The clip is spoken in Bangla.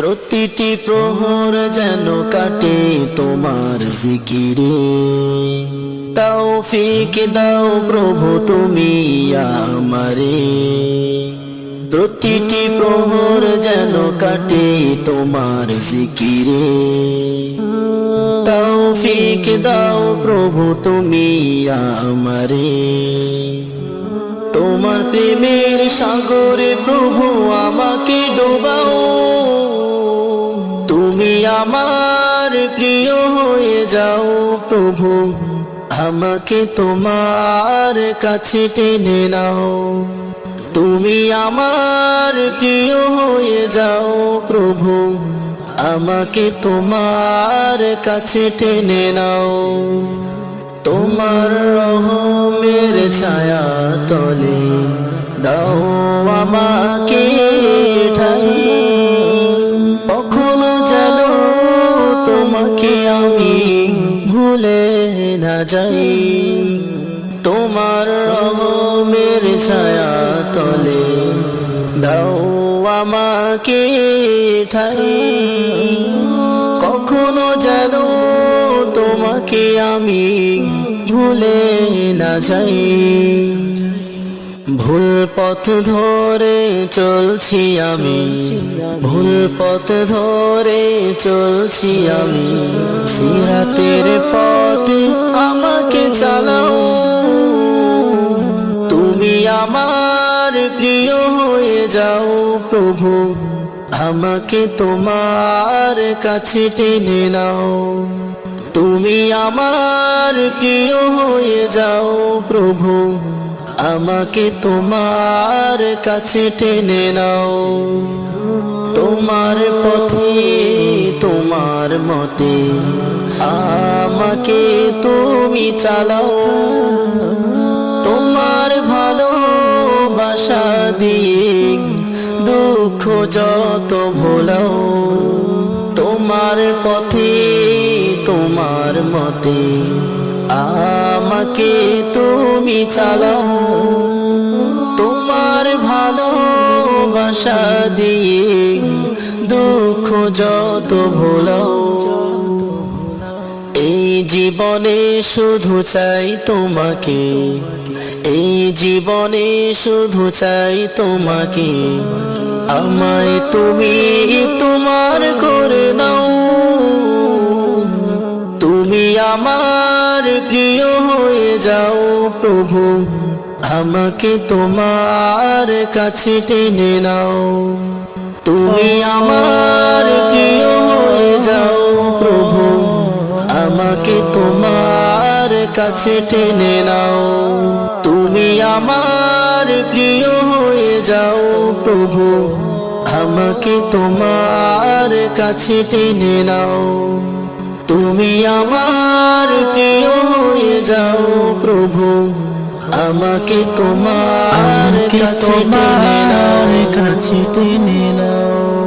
প্রতিটি প্রহর যেন কাটে তোমার জিকিরে। তৌফিক দাও প্রভু তুমি আমারে। প্রতিটি প্রহর যেন কাটে তোমার জিকিরে। তৌফিক দাও প্রভু তুমি আমারে। তোমার প্রেমের সাগরে প্রভু আমাকে ডোবাও প্রভু, আমাকে তোমার কাছে টেনে নাও। তুমি আমার প্রিয় হয়ে যাও প্রভু, আমাকে তোমার কাছে টেনে নাও। তোমার রহমের ছায়া তলে দাও আমাকে, ঠাই না যাই। তোমার রহমের ছায়া তলে দাও আমাকে ঠাই। কখনো যেন তোমাকে আমি ভুলে না যাই। ভুল পথ ধরে চলছি আমি। ভুল পথ ধরে চলছি আমি। সিরাতের পথে যাও প্রভু, আমাকে তোমার কাছে টেনে নাও। তুমি আমার প্রিয় হয়ে যাও প্রভু, আমাকে তোমার কাছে টেনে নাও। তোমার পথে, তোমার মতে, আমাকে তুমি চালাও। দিয়ে দুঃখ যত ভোলাও, তোমার পথে, তোমার মতে আমাকে তুমি চালাও। তোমার ভালোবাসা দিয়ে দুঃখ যত ভোলাও জীবনে শুধু চাই তোমাকে। এই জীবনে শুধু চাই তোমাকে। আমায় তুমি তোমার করে নাও। তুমি আমার প্রিয় হয়ে যাও প্রভু। আমাকে তোমার কাছে টেনে নাও। তুমি আমার প্রিয় আমাকে তোমার কাছে টেনে নাও। তুমি আমার প্রিয় হয়ে যাও প্রভু। আমাকে তোমার কাছে টেনে নাও। তুমি আমার প্রিয় হয়ে যাও প্রভু। আমাকে তোমার কাছে টেনে নাও।